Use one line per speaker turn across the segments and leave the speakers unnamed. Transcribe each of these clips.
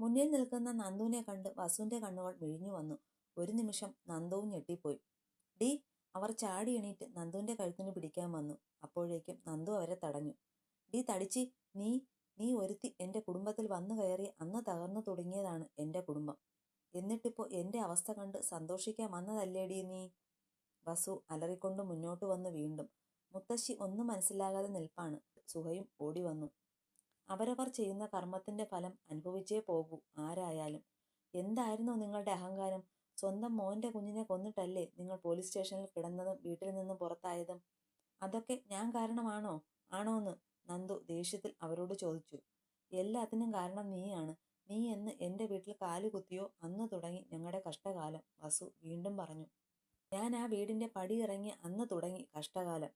മുന്നിൽ നിൽക്കുന്ന നന്ദുവിനെ കണ്ട് വസുവിന്റെ കണ്ണുകൾ വിഴിഞ്ഞു വന്നു. ഒരു നിമിഷം നന്ദുവും ഞെട്ടിപ്പോയി. ഡി അവർ ചാടി എണീറ്റ് നന്ദുവിന്റെ കഴുത്തിന് പിടിക്കാൻ വന്നു. അപ്പോഴേക്കും നന്ദു അവരെ തടഞ്ഞു. ഡി തടിച്ചി. നീ നീ ഒരുത്തി എന്റെ കുടുംബത്തിൽ വന്നു കയറി അന്ന് തകർന്നു തുടങ്ങിയതാണ് എന്റെ കുടുംബം. എന്നിട്ടിപ്പോ എന്റെ അവസ്ഥ കണ്ട് സന്തോഷിക്കാൻ വന്നതല്ലേടി നീ വസു അലറിക്കൊണ്ട് മുന്നോട്ട് വന്ന് വീണ്ടും. മുത്തശ്ശി ഒന്നും മനസ്സിലാകാതെ നിൽപ്പാണ്. സുഹയും ഓടി വന്നു. അവരവർ ചെയ്യുന്ന കർമ്മത്തിന്റെ ഫലം അനുഭവിച്ചേ പോകൂ ആരായാലും. എന്തായിരുന്നു നിങ്ങളുടെ അഹങ്കാരം? സ്വന്തം മോന്റെ കുഞ്ഞിനെ കൊന്നിട്ടല്ലേ നിങ്ങൾ പോലീസ് സ്റ്റേഷനിൽ കിടന്നതും വീട്ടിൽ നിന്നും പുറത്തായതും? അതൊക്കെ ഞാൻ കാരണമാണോ? ആണോന്ന് നന്ദു ദേഷ്യത്തിൽ അവരോട് ചോദിച്ചു. എല്ലാത്തിനും കാരണം നീയാണ്. നീ എന്ന് എന്റെ വീട്ടിൽ കാലുകുത്തിയോ അന്ന് തുടങ്ങി ഞങ്ങളുടെ കഷ്ടകാലം വസു വീണ്ടും പറഞ്ഞു. ഞാൻ ആ വീടിന്റെ പടി ഇറങ്ങി അന്ന് തുടങ്ങി കഷ്ടകാലം.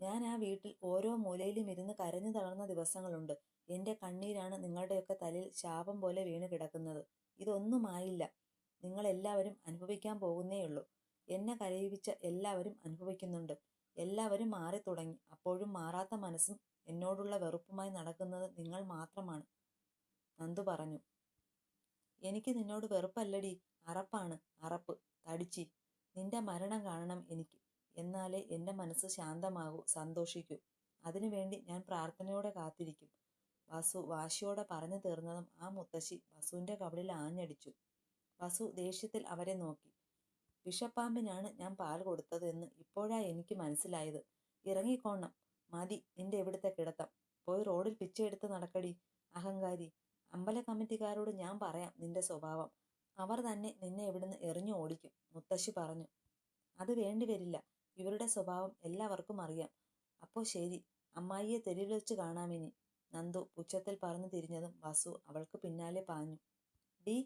ഞാൻ ആ വീട്ടിൽ ഓരോ മൂലയിലും ഇരുന്ന് കരഞ്ഞു തളർന്ന ദിവസങ്ങളുണ്ട്. എന്റെ കണ്ണീരാണ് നിങ്ങളുടെയൊക്കെ തലയിൽ ശാപം പോലെ വീണ് കിടക്കുന്നത്. ഇതൊന്നുമായില്ല. നിങ്ങളെല്ലാവരും അനുഭവിക്കാൻ പോകുന്നേയുള്ളൂ. എന്നെ കരയിപ്പിച്ച എല്ലാവരും അനുഭവിക്കുന്നുണ്ട്. എല്ലാവരും മാറി തുടങ്ങി അപ്പോഴും മാറാത്ത മനസ്സും എന്നോടുള്ള വെറുപ്പുമായി നടക്കുന്നത് നിങ്ങൾ മാത്രമാണ്. നന്ദു പറഞ്ഞു. എനിക്ക് നിന്നോട് വെറുപ്പല്ലടി. അറപ്പാണ്. അറപ്പ്. തടിച്ചി. നിന്റെ മരണം കാണണം എനിക്ക്. എന്നാലേ എന്റെ മനസ്സ് ശാന്തമാകൂ. സന്തോഷിക്കൂ. അതിനുവേണ്ടി ഞാൻ പ്രാർത്ഥനയോടെ കാത്തിരിക്കും. വസു വാശിയോടെ പറഞ്ഞു തീർന്നതും ആ മുത്തശ്ശി വസുവിന്റെ കവിളിൽ ആഞ്ഞടിച്ചു. വസു ദേഷ്യത്തിൽ അവരെ നോക്കി. വിഷപ്പാമ്പിനാണ് ഞാൻ പാൽ കൊടുത്തതെന്ന് ഇപ്പോഴാ എനിക്ക് മനസ്സിലായത്. ഇറങ്ങിക്കോണം. മതി നിന്റെ ഇവിടുത്തെ കിടത്തം. പോയി റോഡിൽ പിച്ചെടുത്ത് നടക്കടി അഹങ്കാരി. അമ്പല കമ്മിറ്റിക്കാരോട് ഞാൻ പറയാം നിന്റെ സ്വഭാവം. അവർ തന്നെ നിന്നെ ഇവിടുന്ന് എറിഞ്ഞു ഓടിക്കും മുത്തശ്ശി പറഞ്ഞു. അത് വേണ്ടിവരില്ല ഇവരുടെ സ്വഭാവം എല്ലാവർക്കും അറിയാം. അപ്പോ ശരി അമ്മായിയെ തെരുവിൽ വെച്ച് കാണാമിനി നന്ദു ഉച്ചത്തിൽ പറഞ്ഞു തിരിഞ്ഞതും വസു അവൾക്ക് പിന്നാലെ പാഞ്ഞു. ഡി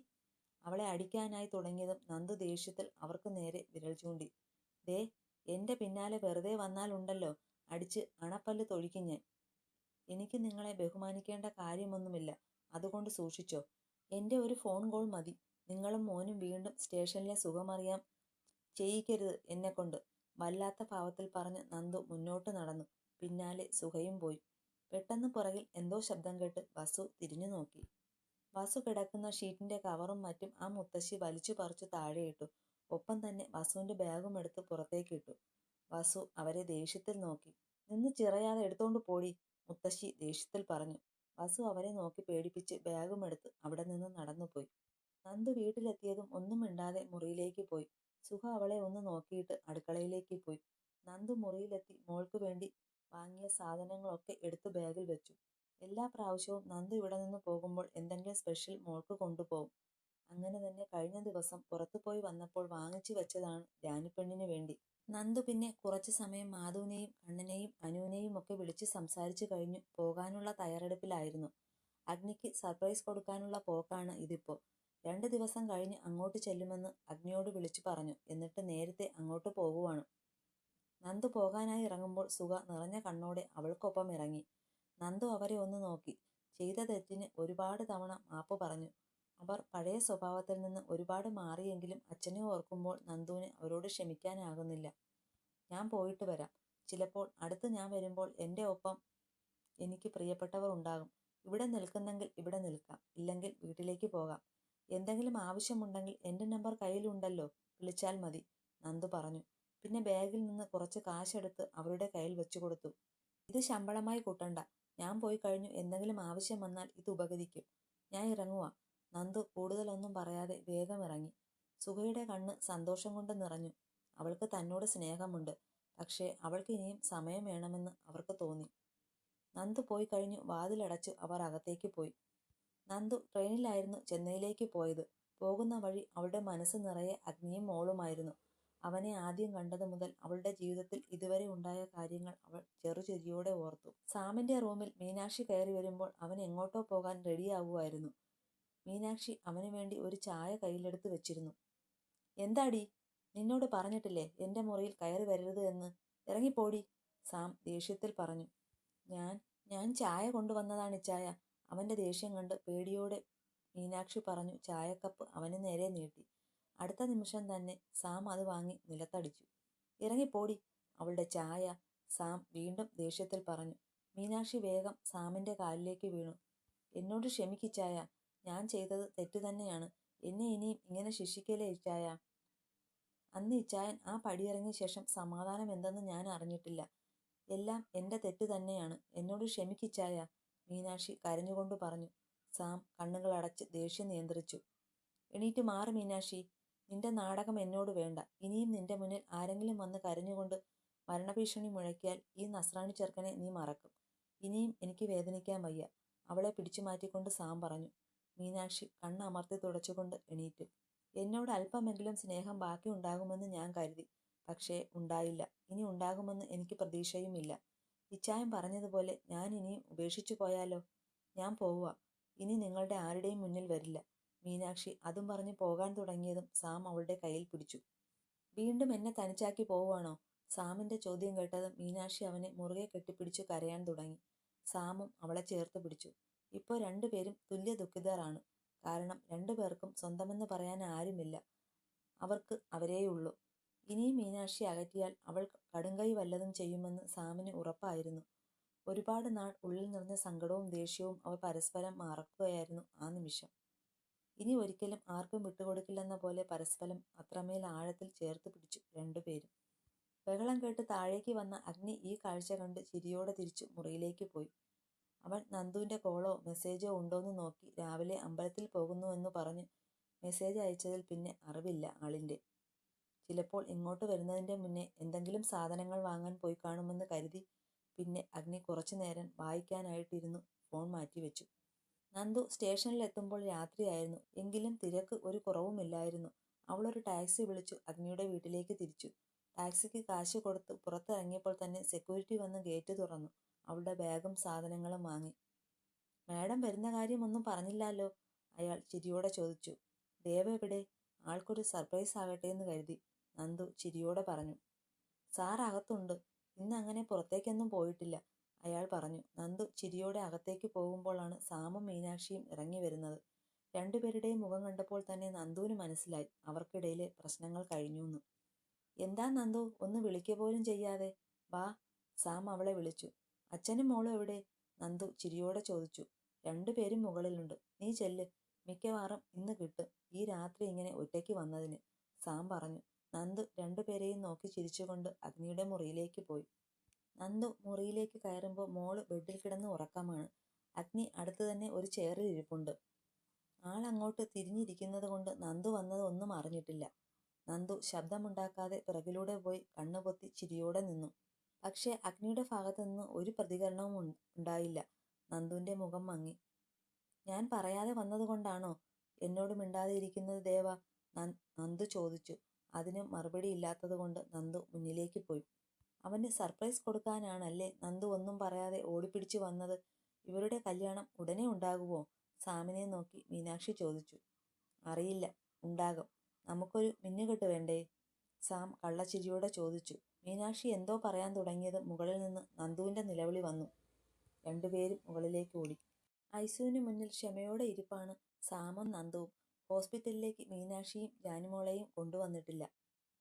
അവളെ അടിക്കാനായി തുടങ്ങിയതും നന്ദു ദേഷ്യത്തിൽ അവർക്ക് നേരെ വിരൽ ചൂണ്ടി. ദേ എന്റെ പിന്നാലെ വെറുതെ വന്നാലുണ്ടല്ലോ അടിച്ച് അണപ്പല്ല് തൊഴിക്കും ഞാൻ. എനിക്ക് നിങ്ങളെ ബഹുമാനിക്കേണ്ട കാര്യമൊന്നുമില്ല അതുകൊണ്ട് സൂക്ഷിച്ചോ. എന്റെ ഒരു ഫോൺ കോൾ മതി. നിങ്ങളും മോനും വീണ്ടും സ്റ്റേഷനിലെ സുഖമറിയാം ചെയ്യിക്കരുത് എന്നെക്കൊണ്ട് വല്ലാത്ത ഭാവത്തിൽ പറഞ്ഞ് നന്ദു മുന്നോട്ട് നടന്നു. പിന്നാലെ സുഖയും പോയി. പെട്ടെന്ന് പുറകിൽ എന്തോ ശബ്ദം കേട്ട് വസു തിരിഞ്ഞു നോക്കി. വസു കിടക്കുന്ന ഷീറ്റിന്റെ കവറും മറ്റും ആ മുത്തശ്ശി വലിച്ചു പറിച്ചു താഴെയിട്ടു ഒപ്പം തന്നെ വസുവിന്റെ ബാഗും എടുത്ത് പുറത്തേക്കിട്ടു വസു അവരെ ദേഷ്യത്തിൽ നോക്കി. നിന്ന് ചിറയാതെ എടുത്തോണ്ട് പോടി മുത്തശ്ശി ദേഷ്യത്തിൽ പറഞ്ഞു. വസു അവരെ നോക്കി പേടിപ്പിച്ച് ബാഗും എടുത്ത് അവിടെ നിന്ന് നടന്നുപോയി. നന്ദു വീട്ടിലെത്തിയതും ഒന്നും മിണ്ടാതെ മുറിയിലേക്ക് പോയി. സുഖ അവളെ ഒന്ന് നോക്കിയിട്ട് അടുക്കളയിലേക്ക് പോയി. നന്ദു മുറിയിലെത്തി മോൾക്ക് വേണ്ടി വാങ്ങിയ സാധനങ്ങളൊക്കെ എടുത്ത് ബാഗിൽ വെച്ചു. എല്ലാ പ്രാവശ്യവും നന്ദി ഇവിടെ നിന്ന് പോകുമ്പോൾ എന്തെങ്കിലും സ്പെഷ്യൽ മോൾക്ക് കൊണ്ടുപോകും. അങ്ങനെ തന്നെ കഴിഞ്ഞ ദിവസം പുറത്തുപോയി വന്നപ്പോൾ വാങ്ങിച്ചു വെച്ചതാണ് രാനിപ്പെണ്ണിന് വേണ്ടി. നന്ദു പിന്നെ കുറച്ചു സമയം മാധുവിനെയും കണ്ണനെയും അനുവിനെയും ഒക്കെ വിളിച്ച് സംസാരിച്ചു കഴിഞ്ഞു പോകാനുള്ള തയ്യാറെടുപ്പിലായിരുന്നു. അഗ്നിക്ക് സർപ്രൈസ് കൊടുക്കാനുള്ള പോക്കാണ് ഇതിപ്പോ. രണ്ട് ദിവസം കഴിഞ്ഞ് അങ്ങോട്ട് ചെല്ലുമെന്ന് അഗ്നിയോട് വിളിച്ചു പറഞ്ഞു. എന്നിട്ട് നേരത്തെ അങ്ങോട്ട് പോകുവാണ് നന്ദു പോകാനായി ഇറങ്ങുമ്പോൾ സുഖ നിറഞ്ഞ കണ്ണോടെ അവൾക്കൊപ്പം ഇറങ്ങി. നന്ദു അവരെ ഒന്ന് നോക്കി. ചെയ്ത തെറ്റിന് ഒരുപാട് തവണ മാപ്പ് പറഞ്ഞു. അവർ പഴയ സ്വഭാവത്തിൽ നിന്ന് ഒരുപാട് മാറിയെങ്കിലും അച്ഛനെ ഓർക്കുമ്പോൾ നന്ദുവിന് അവരോട് ക്ഷമിക്കാനാകുന്നില്ല. ഞാൻ പോയിട്ട് വരാം. ചിലപ്പോൾ അടുത്ത് ഞാൻ വരുമ്പോൾ എന്റെ ഒപ്പം എനിക്ക് പ്രിയപ്പെട്ടവർ ഉണ്ടാകും. ഇവിടെ നിൽക്കുന്നെങ്കിൽ ഇവിടെ നിൽക്കാം. ഇല്ലെങ്കിൽ വീട്ടിലേക്ക് പോകാം. എന്തെങ്കിലും ആവശ്യമുണ്ടെങ്കിൽ എന്റെ നമ്പർ കയ്യിലുണ്ടല്ലോ. വിളിച്ചാൽ മതി നന്ദു പറഞ്ഞു. പിന്നെ ബാഗിൽ നിന്ന് കുറച്ച് കാശെടുത്ത് അവരുടെ കയ്യിൽ വെച്ചു കൊടുത്തു. ഇത് ശമ്പളമായി കൂട്ടണ്ട. ഞാൻ പോയി കഴിഞ്ഞു. എന്തെങ്കിലും ആവശ്യം വന്നാൽ ഇത് ഉപകരിക്കും. ഞാൻ ഇറങ്ങുക നന്ദു കൂടുതലൊന്നും പറയാതെ വേഗം ഇറങ്ങി. സുഖയുടെ കണ്ണ് സന്തോഷം കൊണ്ട് നിറഞ്ഞു. അവൾക്ക് തന്നോട് സ്നേഹമുണ്ട്. പക്ഷേ അവൾക്ക് ഇനിയും സമയം വേണമെന്ന് അവർക്ക് തോന്നി. നന്ദു പോയി കഴിഞ്ഞു. വാതിലടച്ച് അവർ അകത്തേക്ക് പോയി. നന്ദു ട്രെയിനിലായിരുന്നു ചെന്നൈയിലേക്ക് പോയത്. പോകുന്ന വഴി അവളുടെ മനസ്സ് നിറയെ അഗ്നിയും മോളുമായിരുന്നു. അവനെ ആദ്യം കണ്ടത് മുതൽ അവളുടെ ജീവിതത്തിൽ ഇതുവരെ ഉണ്ടായ കാര്യങ്ങൾ അവൾ ചെറുചെരിയോടെ ഓർത്തു. സാമിന്റെ റൂമിൽ മീനാക്ഷി കയറി വരുമ്പോൾ അവൻ എങ്ങോട്ടോ പോകാൻ റെഡിയാവുമായിരുന്നു. മീനാക്ഷി അവന് വേണ്ടി ഒരു ചായ കയ്യിലെടുത്ത് വെച്ചിരുന്നു. എന്താടി? നിന്നോട് പറഞ്ഞിട്ടില്ലേ എന്റെ മുറിയിൽ കയറി വരരുത് എന്ന്? ഇറങ്ങിപ്പോടി സാം ദേഷ്യത്തിൽ പറഞ്ഞു. ഞാൻ ഞാൻ ചായ കൊണ്ടുവന്നതാണ് ചായ അവന്റെ ദേഷ്യം കണ്ട് പേടിയോടെ മീനാക്ഷി പറഞ്ഞു. ചായക്കപ്പ് അവന് നേരെ നീട്ടി. അടുത്ത നിമിഷം തന്നെ സാം അത് വാങ്ങി നിലത്തടിച്ചു. ഇറങ്ങിപ്പോടി അവളുടെ ചായ സാം വീണ്ടും ദേഷ്യത്തിൽ പറഞ്ഞു. മീനാക്ഷി വേഗം സാമിന്റെ കാലിലേക്ക് വീണു. എന്നോട് ക്ഷമിക്കിച്ചായ ഞാൻ ചെയ്തത് തെറ്റു തന്നെയാണ്. എന്നെ ഇനിയും ഇങ്ങനെ ശിക്ഷിക്കലേ ഇച്ചായ അന്ന് ഇച്ചായൻ ആ പടിയിറങ്ങിയ ശേഷം സമാധാനം എന്തെന്ന് ഞാൻ അറിഞ്ഞിട്ടില്ല. എല്ലാം എന്റെ തെറ്റ് തന്നെയാണ്. എന്നോട് ക്ഷമിക്കിച്ചായ മീനാക്ഷി കരഞ്ഞുകൊണ്ട് പറഞ്ഞു. സാം കണ്ണുകളടച്ച് ദേഷ്യം നിയന്ത്രിച്ചു. എണീറ്റ് മാറി മീനാക്ഷി. നിന്റെ നാടകം എന്നോട് വേണ്ട. ഇനിയും നിന്റെ മുന്നിൽ ആരെങ്കിലും വന്ന് കരഞ്ഞുകൊണ്ട് മരണഭീഷണി മുഴക്കിയാൽ ഈ നസ്രാണി ചെറുക്കനെ നീ മറക്കും. ഇനിയും എനിക്ക് വേദനിക്കാൻ വയ്യ. അവളെ പിടിച്ചു മാറ്റിക്കൊണ്ട് സാം പറഞ്ഞു. മീനാക്ഷി കണ്ണമർത്തി തുടച്ചുകൊണ്ട് എണീറ്റു. എന്നോട് അല്പമെങ്കിലും സ്നേഹം ബാക്കി ഉണ്ടാകുമെന്ന് ഞാൻ കരുതി. പക്ഷേ ഉണ്ടായില്ല. ഇനി ഉണ്ടാകുമെന്ന് എനിക്ക് പ്രതീക്ഷയുമില്ല. ഇച്ചായം പറഞ്ഞതുപോലെ ഞാൻ ഇനിയും ഉപേക്ഷിച്ചു പോയാലോ? ഞാൻ പോവുക. ഇനി നിങ്ങളുടെ ആരുടെയും മുന്നിൽ വരില്ല. മീനാക്ഷി അതും പറഞ്ഞ് പോകാൻ തുടങ്ങിയതും സാം അവളുടെ കയ്യിൽ പിടിച്ചു. വീണ്ടും എന്നെ തനിച്ചാക്കി പോവുകയാണോ? സാമിന്റെ ചോദ്യം കേട്ടതും മീനാക്ഷി അവനെ മുറുകെ കെട്ടിപ്പിടിച്ചു കരയാൻ തുടങ്ങി. സാമും അവളെ ചേർത്ത് പിടിച്ചു. ഇപ്പോൾ രണ്ടുപേരും തുല്യ ദുഃഖിതരാണ്. കാരണം രണ്ടുപേർക്കും സ്വന്തമെന്ന് പറയാൻ ആരുമില്ല. അവർക്ക് അവരേയുള്ളൂ. ഇനിയും മീനാക്ഷി അകറ്റിയാൽ അവൾ കടുങ്കൈ വല്ലതും ചെയ്യുമെന്ന് സാമിന് ഉറപ്പായിരുന്നു. ഒരുപാട് നാൾ ഉള്ളിൽ നിറഞ്ഞ സങ്കടവും ദേഷ്യവും അവർ പരസ്പരം മറക്കുകയായിരുന്നു ആ നിമിഷം. ഇനി ഒരിക്കലും ആർക്കും വിട്ടുകൊടുക്കില്ലെന്ന പോലെ പരസ്പരം അത്രമേൽ ആഴത്തിൽ ചേർത്ത് പിടിച്ചു രണ്ടുപേരും. ബഹളം കേട്ട് താഴേക്ക് വന്ന അഗ്നി ഈ കാഴ്ച കണ്ട് ചിരിയോടെ തിരിച്ചു മുറിയിലേക്ക് പോയി. അവൻ നന്ദുവിന്റെ കോളോ മെസ്സേജോ ഉണ്ടോന്ന് നോക്കി രാവിലെ അമ്പലത്തിൽ പോകുന്നുവെന്ന് പറഞ്ഞ് മെസ്സേജ് അയച്ചതിൽ പിന്നെ അറിവില്ല ആളിന്റെ. ചിലപ്പോൾ ഇങ്ങോട്ട് വരുന്നതിന്റെ മുന്നേ എന്തെങ്കിലും സാധനങ്ങൾ വാങ്ങാൻ പോയി കാണുമെന്ന് കരുതി പിന്നെ അഗ്നി കുറച്ചു നേരം വായിക്കാനായിട്ടിരുന്നു ഫോൺ മാറ്റിവെച്ചു. നന്ദു സ്റ്റേഷനിലെത്തുമ്പോൾ രാത്രിയായിരുന്നു. എങ്കിലും തിരക്ക് ഒരു കുറവുമില്ലായിരുന്നു. അവളൊരു ടാക്സി വിളിച്ചു. അഗ്നിയുടെ വീട്ടിലേക്ക് തിരിച്ചു. ടാക്സിക്ക് കാശ് കൊടുത്ത് പുറത്തിറങ്ങിയപ്പോൾ തന്നെ സെക്യൂരിറ്റി വന്ന് ഗേറ്റ് തുറന്നു. അവളുടെ ബാഗും സാധനങ്ങളും വാങ്ങി. മാഡം വരുന്ന കാര്യമൊന്നും പറഞ്ഞില്ലല്ലോ? അയാൾ ചിരിയോടെ ചോദിച്ചു. ദേവ എവിടെ? ആൾക്കൊരു സർപ്രൈസ് ആകട്ടെ എന്ന് കരുതി നന്ദു ചിരിയോടെ പറഞ്ഞു. സാർ അകത്തുണ്ട്. ഇന്ന് അങ്ങനെ പുറത്തേക്കൊന്നും പോയിട്ടില്ല. അയാൾ പറഞ്ഞു നന്ദു ചിരിയോടെ അകത്തേക്ക് പോകുമ്പോഴാണ് സാമും മീനാക്ഷിയും ഇറങ്ങി വരുന്നത്. രണ്ടുപേരുടെയും മുഖം കണ്ടപ്പോൾ തന്നെ നന്ദുവിന് മനസ്സിലായി. അവർക്കിടയിലെ പ്രശ്നങ്ങൾ കഴിഞ്ഞുവെന്ന് എന്താ നന്ദു ഒന്ന് വിളിക്ക പോലും ചെയ്യാതെ? വാ. സാം അവളെ വിളിച്ചു. അച്ഛനും മോളും എവിടെ? നന്ദു ചിരിയോടെ ചോദിച്ചു. രണ്ടുപേരും മുകളിലുണ്ട്. നീ ചെല്ല്. മിക്കവാറും ഇന്ന് കിട്ടും. ഈ രാത്രി ഇങ്ങനെ ഒറ്റയ്ക്ക് വന്നതിന്. സാം പറഞ്ഞു. നന്ദു രണ്ടുപേരെയും നോക്കി ചിരിച്ചുകൊണ്ട് അഗ്നിയുടെ മുറിയിലേക്ക് പോയി. നന്ദു മുറിയിലേക്ക് കയറുമ്പോൾ മോൾ ബെഡിൽ കിടന്ന് ഉറക്കമാണ്. അഗ്നി അടുത്ത് തന്നെ ഒരു ചെയറിൽ ഇരിപ്പുണ്ട്. ആളങ്ങോട്ട് തിരിഞ്ഞിരിക്കുന്നത് കൊണ്ട് നന്ദു വന്നത് ഒന്നും അറിഞ്ഞിട്ടില്ല. നന്ദു ശബ്ദമുണ്ടാക്കാതെ പിറകിലൂടെ പോയി കണ്ണുപൊത്തി ചിരിയോടെ നിന്നു. പക്ഷേ അഗ്നിയുടെ ഭാഗത്തു നിന്ന് ഒരു പ്രതികരണവും ഉണ്ടായില്ല. നന്ദുവിന്റെ മുഖം മങ്ങി. ഞാൻ പറയാതെ വന്നതുകൊണ്ടാണോ എന്നോട് മിണ്ടാതെ ഇരിക്കുന്നത് ദേവ നന്ദു ചോദിച്ചു. അതിന് മറുപടി ഇല്ലാത്തതുകൊണ്ട് നന്ദു മുന്നിലേക്ക് പോയി. അവന് സർപ്രൈസ് കൊടുക്കാനാണല്ലേ നന്ദു ഒന്നും പറയാതെ ഓടിപ്പിടിച്ചു വന്നത്? ഇവരുടെ കല്യാണം ഉടനെ ഉണ്ടാകുമോ? സാമിനെ നോക്കി മീനാക്ഷി ചോദിച്ചു. അറിയില്ല ഉണ്ടാകും. നമുക്കൊരു മിന്നുകെട്ട് വേണ്ടേ? സാം കള്ളച്ചിരിയോടെ ചോദിച്ചു. മീനാക്ഷി എന്തോ പറയാൻ തുടങ്ങിയത് മുകളിൽ നിന്ന് നന്ദുവിന്റെ നിലവിളി വന്നു. രണ്ടുപേരും മുകളിലേക്ക് ഓടി. ഐസുവിന് മുന്നിൽ ക്ഷമയോടെ ഇരിപ്പാണ് സാമും നന്ദുവും. ഹോസ്പിറ്റലിലേക്ക് മീനാക്ഷിയും ജാനിമോളെയും കൊണ്ടുവന്നിട്ടില്ല.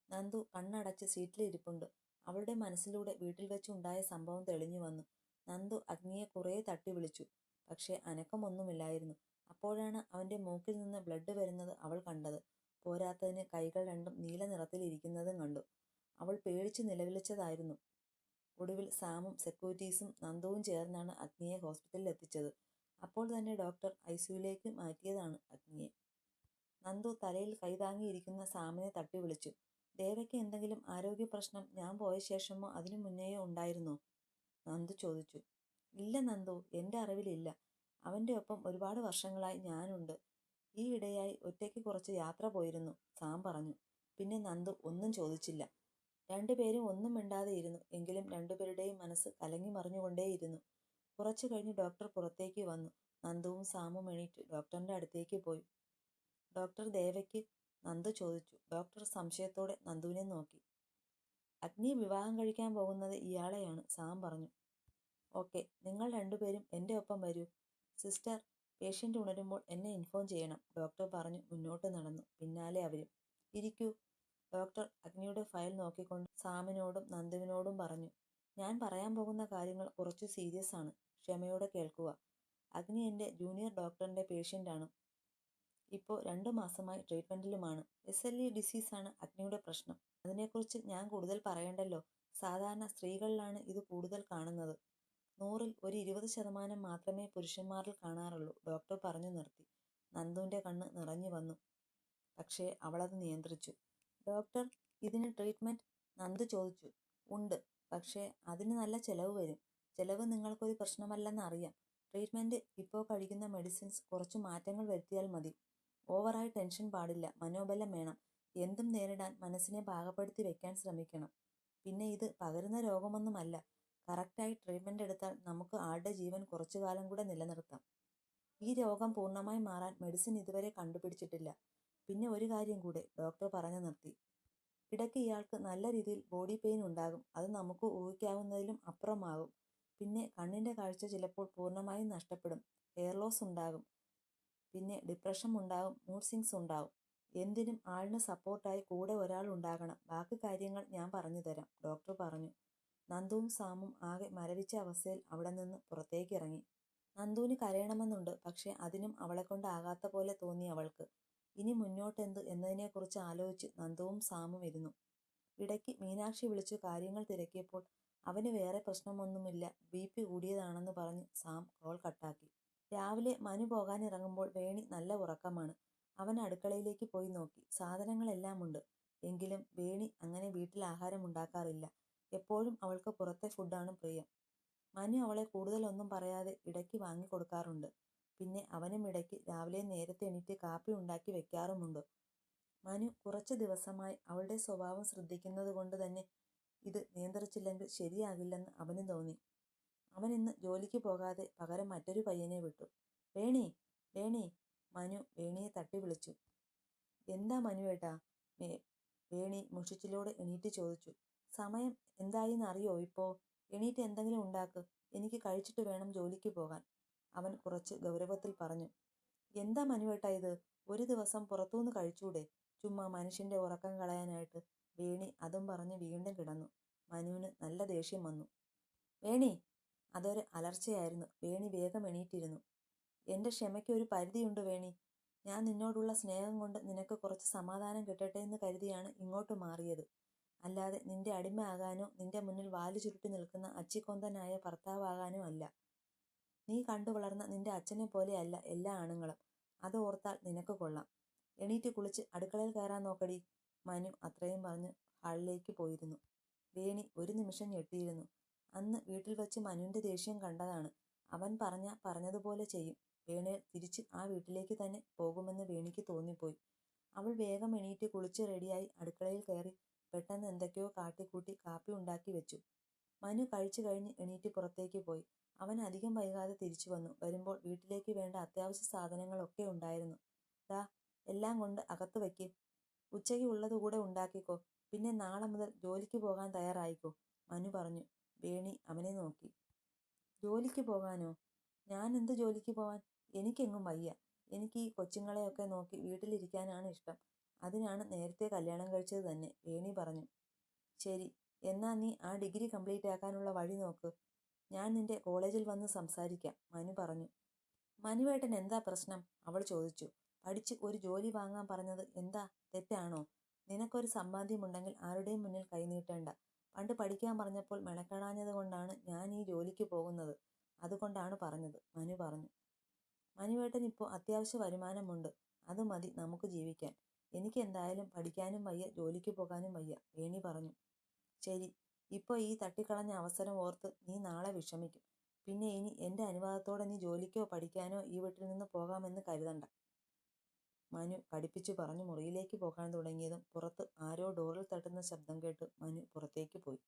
നന്ദു കണ്ണടച്ച് സീറ്റിലിരിപ്പുണ്ട്. അവളുടെ മനസ്സിലൂടെ വീട്ടിൽ വെച്ചുണ്ടായ സംഭവം തെളിഞ്ഞു വന്നു. നന്ദു അഗ്നിയെ കുറേ തട്ടി വിളിച്ചു. പക്ഷേ അനക്കമൊന്നുമില്ലായിരുന്നു അപ്പോഴാണ് അവന്റെ മൂക്കിൽ നിന്ന് ബ്ലഡ് വരുന്നത് അവൾ കണ്ടത്. പോരാത്തതിന് കൈകൾ രണ്ടും നീല നിറത്തിൽ ഇരിക്കുന്നതും കണ്ടു. അവൾ പേടിച്ച് നിലവിളിച്ചതായിരുന്നു. ഒടുവിൽ സാമും സെക്യൂരിറ്റീസും നന്ദുവും ചേർന്നാണ് അഗ്നിയെ ഹോസ്പിറ്റലിൽ എത്തിച്ചത്. അപ്പോൾ തന്നെ ഡോക്ടർ ഐസിയുലേക്ക് മാറ്റിയതാണ് അഗ്നിയെ. നന്ദു തലയിൽ കൈതാങ്ങിയിരിക്കുന്ന സാമിനെ തട്ടി വിളിച്ചു. ദേവയ്ക്ക് എന്തെങ്കിലും ആരോഗ്യ പ്രശ്നം ഞാൻ പോയ ശേഷമോ അതിനു മുന്നേയോ ഉണ്ടായിരുന്നോ? നന്ദു ചോദിച്ചു. ഇല്ല നന്ദു എന്റെ അറിവിലില്ല. അവന്റെ ഒപ്പം ഒരുപാട് വർഷങ്ങളായി ഞാനുണ്ട്. ഈ ഇടയായി ഒറ്റയ്ക്ക് കുറച്ച് യാത്ര പോയിരുന്നു സാം പറഞ്ഞു. പിന്നെ നന്ദു ഒന്നും ചോദിച്ചില്ല. രണ്ടുപേരും ഒന്നും മിണ്ടാതെ ഇരുന്നു എങ്കിലും രണ്ടുപേരുടെയും മനസ്സ് കലങ്ങി മറിഞ്ഞുകൊണ്ടേയിരുന്നു. കുറച്ചു കഴിഞ്ഞ് ഡോക്ടർ പുറത്തേക്ക് വന്നു. നന്ദുവും സാമും എണീറ്റ് ഡോക്ടറിന്റെ അടുത്തേക്ക് പോയി. ഡോക്ടർ ദേവയ്ക്ക് നന്ദു ചോദിച്ചു. ഡോക്ടർ സംശയത്തോടെ നന്ദുവിനെ നോക്കി. അഗ്നി വിവാഹം കഴിക്കാൻ പോകുന്നത് ഇയാളെയാണ് സാം പറഞ്ഞു. ഓക്കെ നിങ്ങൾ രണ്ടുപേരും എന്റെ ഒപ്പം വരൂ. സിസ്റ്റർ പേഷ്യന്റ് ഉണരുമ്പോൾ എന്നെ ഇൻഫോം ചെയ്യണം ഡോക്ടർ പറഞ്ഞു. മുന്നോട്ട് നടന്നു. പിന്നാലെ അവരും. ഇരിക്കൂ. ഡോക്ടർ അഗ്നിയുടെ ഫയൽ നോക്കിക്കൊണ്ട് സാമിനോടും നന്ദുവിനോടും പറഞ്ഞു. ഞാൻ പറയാൻ പോകുന്ന കാര്യങ്ങൾ കുറച്ച് സീരിയസ് ആണ്. ക്ഷമയോടെ കേൾക്കുക. അഗ്നി എന്റെ ജൂനിയർ ഡോക്ടറിന്റെ പേഷ്യന്റാണ് ഇപ്പോൾ രണ്ടു മാസമായി ട്രീറ്റ്മെന്റിലുമാണ്. എസ് എൽ ഇ ഡിസീസാണ് അഗ്നിയുടെ പ്രശ്നം. അതിനെക്കുറിച്ച് ഞാൻ കൂടുതൽ പറയണ്ടല്ലോ? സാധാരണ സ്ത്രീകളിലാണ് ഇത് കൂടുതൽ കാണുന്നത്. നൂറിൽ ഒരു ഇരുപത് ശതമാനം മാത്രമേ പുരുഷന്മാരിൽ കാണാറുള്ളൂ. ഡോക്ടർ പറഞ്ഞു നിർത്തി. നന്ദുവിന്റെ കണ്ണ് നിറഞ്ഞു വന്നു. പക്ഷേ അവളത് നിയന്ത്രിച്ചു. ഡോക്ടർ ഇതിന് ട്രീറ്റ്മെന്റ്? നന്ദു ചോദിച്ചു. ഉണ്ട്. പക്ഷേ അതിന് നല്ല ചിലവ് വരും. ചിലവ് നിങ്ങൾക്കൊരു പ്രശ്നമല്ലെന്ന് അറിയാം ട്രീറ്റ്മെന്റ് ഇപ്പോൾ കഴിക്കുന്ന മെഡിസിൻസ് കുറച്ച് മാറ്റങ്ങൾ വരുത്തിയാൽ മതി. ഓവറായി ടെൻഷൻ പാടില്ല മനോബലം വേണം. എന്തും നേരിടാൻ മനസ്സിനെ പാകപ്പെടുത്തി വെക്കാൻ ശ്രമിക്കണം. പിന്നെ ഇത് പകരുന്ന രോഗമൊന്നുമല്ല. കറക്റ്റായി ട്രീറ്റ്മെന്റ് എടുത്താൽ നമുക്ക് ആളുടെ ജീവൻ കുറച്ചു കാലം കൂടെ നിലനിർത്താം. ഈ രോഗം പൂർണമായി മാറാൻ മെഡിസിൻ ഇതുവരെ കണ്ടുപിടിച്ചിട്ടില്ല. പിന്നെ ഒരു കാര്യം കൂടെ ഡോക്ടർ പറഞ്ഞു നിർത്തി. ഇടയ്ക്ക് ഇയാൾക്ക് നല്ല രീതിയിൽ ബോഡി പെയിൻ ഉണ്ടാകും. അത് നമുക്ക് ഊഹിക്കാവുന്നതിലും അപ്പുറമാകും. പിന്നെ കണ്ണിന്റെ കാഴ്ച ചിലപ്പോൾ പൂർണമായും നഷ്ടപ്പെടും. ഹെയർ ലോസ് ഉണ്ടാകും. പിന്നെ ഡിപ്രഷൻ ഉണ്ടാവും മൂഡ് സിങ്സ് ഉണ്ടാവും. എന്തിനും ആളിന് സപ്പോർട്ടായി കൂടെ ഒരാൾ ഉണ്ടാകണം. ബാക്കി കാര്യങ്ങൾ ഞാൻ പറഞ്ഞു തരാം. ഡോക്ടർ പറഞ്ഞു നന്ദുവും സാമും ആകെ മരവിച്ച അവസ്ഥയിൽ അവിടെ നിന്ന് പുറത്തേക്ക് ഇറങ്ങി. നന്ദുവിന് കരയണമെന്നുണ്ട് പക്ഷേ അതിനും അവളെ കൊണ്ടാകാത്ത പോലെ തോന്നി അവൾക്ക്. ഇനി മുന്നോട്ടെന്ത് എന്നതിനെക്കുറിച്ച് ആലോചിച്ച് നന്ദുവും സാമും ഇരുന്നു. ഇടയ്ക്ക് മീനാക്ഷി വിളിച്ചു കാര്യങ്ങൾ തിരക്കിയപ്പോൾ അവന് വേറെ പ്രശ്നമൊന്നുമില്ല. ബി പി കൂടിയതാണെന്ന് പറഞ്ഞ് സാം കോൾ കട്ടാക്കി രാവിലെ മനു പോകാനിറങ്ങുമ്പോൾ വേണി നല്ല ഉറക്കമാണ്. അവൻ അടുക്കളയിലേക്ക് പോയി നോക്കി. സാധനങ്ങളെല്ലാം ഉണ്ട് എങ്കിലും വേണി അങ്ങനെ വീട്ടിൽ ആഹാരം ഉണ്ടാക്കാറില്ല. എപ്പോഴും അവൾക്ക് പുറത്തെ ഫുഡാണ് പ്രിയം. മനു അവളെ കൂടുതലൊന്നും പറയാതെ ഇടയ്ക്ക് വാങ്ങിക്കൊടുക്കാറുണ്ട്. പിന്നെ അവനും ഇടയ്ക്ക് രാവിലെ നേരത്തെ എണീറ്റ് കാപ്പി ഉണ്ടാക്കി വെക്കാറുമുണ്ട്. മനു കുറച്ച് ദിവസമായി അവളുടെ സ്വഭാവം ശ്രദ്ധിക്കുന്നത് കൊണ്ട് തന്നെ ഇത് നിയന്ത്രിച്ചില്ലെങ്കിൽ ശരിയാകില്ലെന്ന് അവന് തോന്നി. അവൻ ഇന്ന് ജോലിക്ക് പോകാതെ പകരം മറ്റൊരു പയ്യനെ വിട്ടു. വേണി വേണി. മനു വേണിയെ തട്ടി വിളിച്ചു. എന്താ മനു ഏട്ടാ? വേണി മുഷിച്ചിലോട് എണീറ്റ് ചോദിച്ചു. സമയം എന്തായിന്ന് അറിയോ ഇപ്പോ? എണീറ്റ് എന്തെങ്കിലും ഉണ്ടാക്ക്. എനിക്ക് കഴിച്ചിട്ട് വേണം ജോലിക്ക് പോകാൻ. അവൻ കുറച്ച് ഗൗരവത്തിൽ പറഞ്ഞു. എന്താ മനുവേട്ടാ ഇത്? ഒരു ദിവസം പുറത്തുനിന്ന് കഴിച്ചൂടെ? ചുമ്മാ മനുഷ്യന്റെ ഉറക്കം കളയാനായിട്ട്. വേണി അതും പറഞ്ഞ് വീണ്ടും കിടന്നു. മനുവിന് നല്ല ദേഷ്യം വന്നു. വേണി അതൊരു അലർച്ചയായിരുന്നു. വേണി വേഗം എണീറ്റിരുന്നു. എന്റെ ക്ഷമയ്ക്ക് ഒരു പരിധിയുണ്ട് വേണി. ഞാൻ നിന്നോടുള്ള സ്നേഹം കൊണ്ട് നിനക്ക് കുറച്ച് സമാധാനം കിട്ടട്ടെ എന്ന് കരുതിയാണ് ഇങ്ങോട്ട് മാറിയത്. അല്ലാതെ നിന്റെ അടിമയാകാനോ നിന്റെ മുന്നിൽ വാലു ചുരുട്ടി നിൽക്കുന്ന അച്ചിക്കൊന്തനായ ഭർത്താവാകാനോ അല്ല. നീ കണ്ടു വളർന്ന നിന്റെ അച്ഛനെ പോലെയല്ല എല്ലാ ആണുങ്ങളും. അത് ഓർത്താൽ നിനക്ക് കൊള്ളാം. എണീറ്റ് കുളിച്ച് അടുക്കളയിൽ കയറാൻ നോക്കടി. മനു അത്രയും പറഞ്ഞ് ഹാളിലേക്ക് പോയിരുന്നു. വേണി ഒരു നിമിഷം ഞെട്ടിയിരുന്നു. അന്ന് വീട്ടിൽ വെച്ച് മനുവിന്റെ ദേഷ്യം കണ്ടതാണ്. അവൻ പറഞ്ഞ പറഞ്ഞതുപോലെ ചെയ്യും. വേണി തിരിച്ച് ആ വീട്ടിലേക്ക് തന്നെ പോകുമെന്ന് വേണിക്ക് തോന്നിപ്പോയി. അവൾ വേഗം എണീറ്റ് കുളിച്ച് റെഡിയായി അടുക്കളയിൽ കയറി പെട്ടെന്ന് എന്തൊക്കെയോ കാട്ടിക്കൂട്ടി കാപ്പി ഉണ്ടാക്കി വെച്ചു. മനു കഴിച്ചു കഴിഞ്ഞ് എണീറ്റ് പുറത്തേക്ക് പോയി. അവൻ അധികം വൈകാതെ തിരിച്ചു വന്നു. വരുമ്പോൾ വീട്ടിലേക്ക് വേണ്ട അത്യാവശ്യ സാധനങ്ങളൊക്കെ ഉണ്ടായിരുന്നു. ദാ എല്ലാം കൊണ്ട് അകത്ത് വയ്ക്ക് ഉച്ചയ്ക്ക് ഉള്ളത് കൂടെ ഉണ്ടാക്കിക്കോ. പിന്നെ നാളെ മുതൽ ജോലിക്ക് പോകാൻ തയ്യാറായിക്കോ മനു പറഞ്ഞു. വേണി അവനെ നോക്കി. ജോലിക്ക് പോകാനോ? ഞാൻ എന്ത് ജോലിക്ക് പോവാൻ? എനിക്കെങ്ങും വയ്യ. എനിക്ക് ഈ കൊച്ചുങ്ങളെയൊക്കെ നോക്കി വീട്ടിലിരിക്കാനാണ് ഇഷ്ടം. അതിനാണ് നേരത്തെ കല്യാണം കഴിച്ചത് തന്നെ വേണി പറഞ്ഞു. ശരി എന്നാ നീ ആ ഡിഗ്രി കംപ്ലീറ്റ് ആക്കാനുള്ള വഴി നോക്ക്. ഞാൻ നിന്റെ കോളേജിൽ വന്ന് സംസാരിക്കാം മനു പറഞ്ഞു. മനുവേട്ടൻ എന്താ പ്രശ്നം? അവൾ ചോദിച്ചു. പഠിച്ച് ഒരു ജോലി വാങ്ങാൻ പറഞ്ഞത് എന്താ? തെറ്റാണോ? നിനക്കൊരു സമ്പാദ്യമുണ്ടെങ്കിൽ ആരുടെയും മുന്നിൽ കൈനീട്ടേണ്ട പണ്ട് പഠിക്കാൻ പറഞ്ഞപ്പോൾ മെനക്കെടാഞ്ഞത് കൊണ്ടാണ് ഞാൻ ഈ ജോലിക്ക് പോകുന്നത്. അതുകൊണ്ടാണ് പറഞ്ഞത് മനു പറഞ്ഞു. മനുവേട്ടൻ ഇപ്പോൾ അത്യാവശ്യ വരുമാനമുണ്ട്. അത് മതി നമുക്ക് ജീവിക്കാൻ. എനിക്ക് എന്തായാലും പഠിക്കാനും വയ്യ ജോലിക്ക് പോകാനും വയ്യ വേണി പറഞ്ഞു. ശരി. ഇപ്പോൾ ഈ തട്ടിക്കളഞ്ഞ അവസരം ഓർത്ത് നീ നാളെ വിഷമിക്കും. പിന്നെ ഇനി എന്റെ അനുവാദത്തോടെ നീ ജോലിക്കോ പഠിക്കാനോ ഈ വീട്ടിൽ നിന്ന് പോകാമെന്ന് കരുതണ്ട. മനു കടുപ്പിച്ചു പറഞ്ഞു മുറിയിലേക്ക് പോകാൻ തുടങ്ങിയതും പുറത്ത് ആരോ ഡോറിൽ തട്ടുന്ന ശബ്ദം കേട്ട് മനു പുറത്തേക്ക് പോയി.